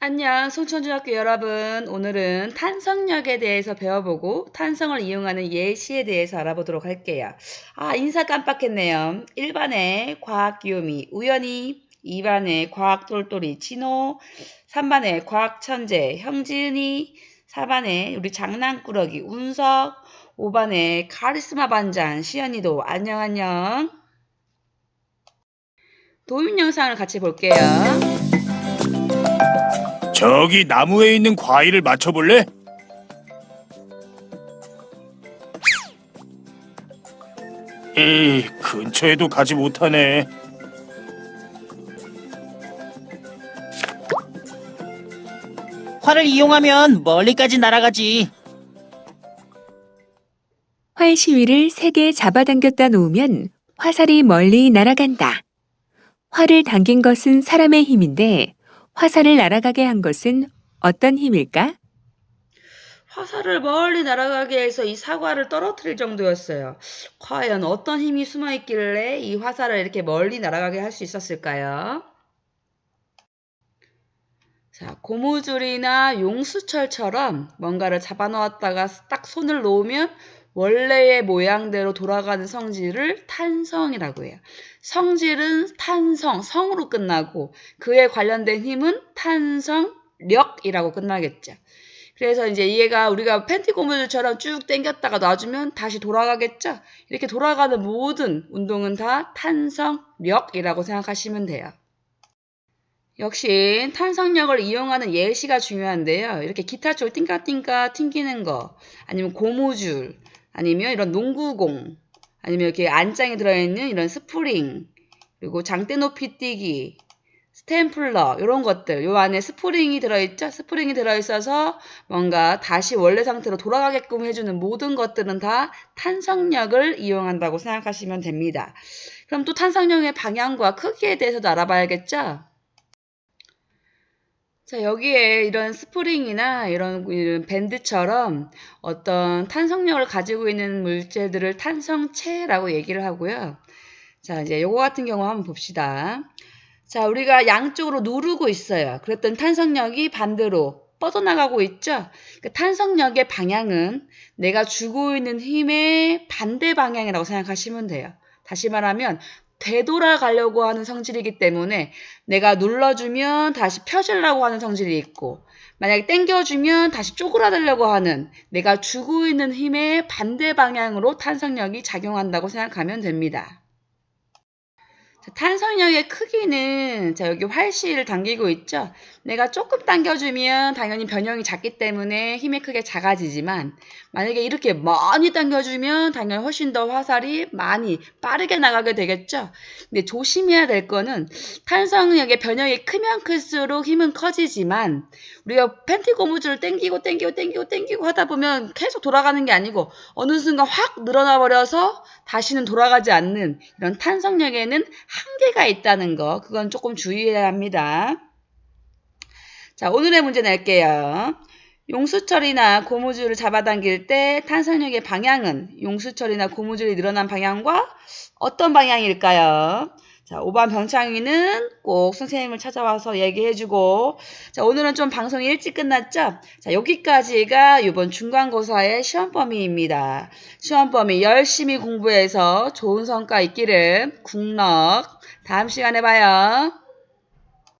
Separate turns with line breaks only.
안녕, 송천중학교 여러분. 오늘은 탄성역에 대해서 배워보고 탄성을 이용하는 예시에 대해서 알아보도록 할게요. 아, 인사 깜빡했네요. 1반에 과학 귀요미 우연히, 2반에 과학 똘똘이 진호, 3반에 과학 천재 형지은이, 4반에 우리 장난꾸러기 운석, 5반에 카리스마 반장 시연이도 안녕 안녕. 도입 영상을 같이 볼게요.
저기 나무에 있는 과일을 맞춰볼래? 이 근처에도 가지 못하네.
활을 이용하면 멀리까지 날아가지.
활 시위를 세개 잡아당겼다 놓으면 화살이 멀리 날아간다. 활을 당긴 것은 사람의 힘인데 화살을 날아가게 한 것은 어떤 힘일까?
화살을 멀리 날아가게 해서 이 사과를 떨어뜨릴 정도였어요. 과연 어떤 힘이 숨어 있길래 이 화살을 이렇게 멀리 날아가게 할 수 있었을까요? 자, 고무줄이나 용수철처럼 뭔가를 잡아놓았다가 딱 손을 놓으면 원래의 모양대로 돌아가는 성질을 탄성이라고 해요. 성질은 탄성, 성으로 끝나고 그에 관련된 힘은 탄성력이라고 끝나겠죠. 그래서 이제 얘가 우리가 팬티 고무줄처럼 쭉 당겼다가 놔주면 다시 돌아가겠죠? 이렇게 돌아가는 모든 운동은 다 탄성력이라고 생각하시면 돼요. 역시 탄성력을 이용하는 예시가 중요한데요. 이렇게 기타줄 띵까띵까 튕기는 거, 아니면 고무줄, 아니면 이런 농구공, 아니면 이렇게 안장에 들어있는 이런 스프링, 그리고 장대 높이 뛰기, 스탬플러 이런 것들 요 안에 스프링이 들어있죠? 스프링이 들어있어서 뭔가 다시 원래 상태로 돌아가게끔 해주는 모든 것들은 다 탄성력을 이용한다고 생각하시면 됩니다. 그럼 또 탄성력의 방향과 크기에 대해서도 알아봐야겠죠? 자, 여기에 이런 스프링이나 이런, 이런 밴드처럼 어떤 탄성력을 가지고 있는 물체들을 탄성체라고 얘기를 하고요. 자, 이제 요거 같은 경우 한번 봅시다. 자, 우리가 양쪽으로 누르고 있어요. 그랬던 탄성력이 반대로 뻗어나가고 있죠? 그 탄성력의 방향은 내가 주고 있는 힘의 반대 방향이라고 생각하시면 돼요. 다시 말하면 되돌아가려고 하는 성질이기 때문에 내가 눌러주면 다시 펴지려고 하는 성질이 있고 만약에 당겨주면 다시 쪼그라들려고 하는 내가 주고 있는 힘의 반대 방향으로 탄성력이 작용한다고 생각하면 됩니다. 자, 탄성력의 크기는 자 여기 활시를 당기고 있죠. 내가 조금 당겨주면 당연히 변형이 작기 때문에 힘의 크게 작아지지만 만약에 이렇게 많이 당겨주면 당연히 훨씬 더 화살이 많이 빠르게 나가게 되겠죠. 근데 조심해야 될 거는 탄성력의 변형이 크면 클수록 힘은 커지지만 우리가 팬티 고무줄을 당기고 당기고 당기고 당기고 하다 보면 계속 돌아가는 게 아니고 어느 순간 확 늘어나 버려서 다시는 돌아가지 않는 이런 탄성력에는 한계가 있다는 거 그건 조금 주의해야 합니다. 자 오늘의 문제 낼게요. 용수철이나 고무줄을 잡아당길 때 탄성력의 방향은 용수철이나 고무줄이 늘어난 방향과 어떤 방향일까요? 자, 5번 병창이는 꼭 선생님을 찾아와서 얘기해주고 자, 오늘은 좀 방송이 일찍 끝났죠? 자, 여기까지가 이번 중간고사의 시험 범위입니다. 시험 범위 열심히 공부해서 좋은 성과 있기를 국럭 다음 시간에 봐요.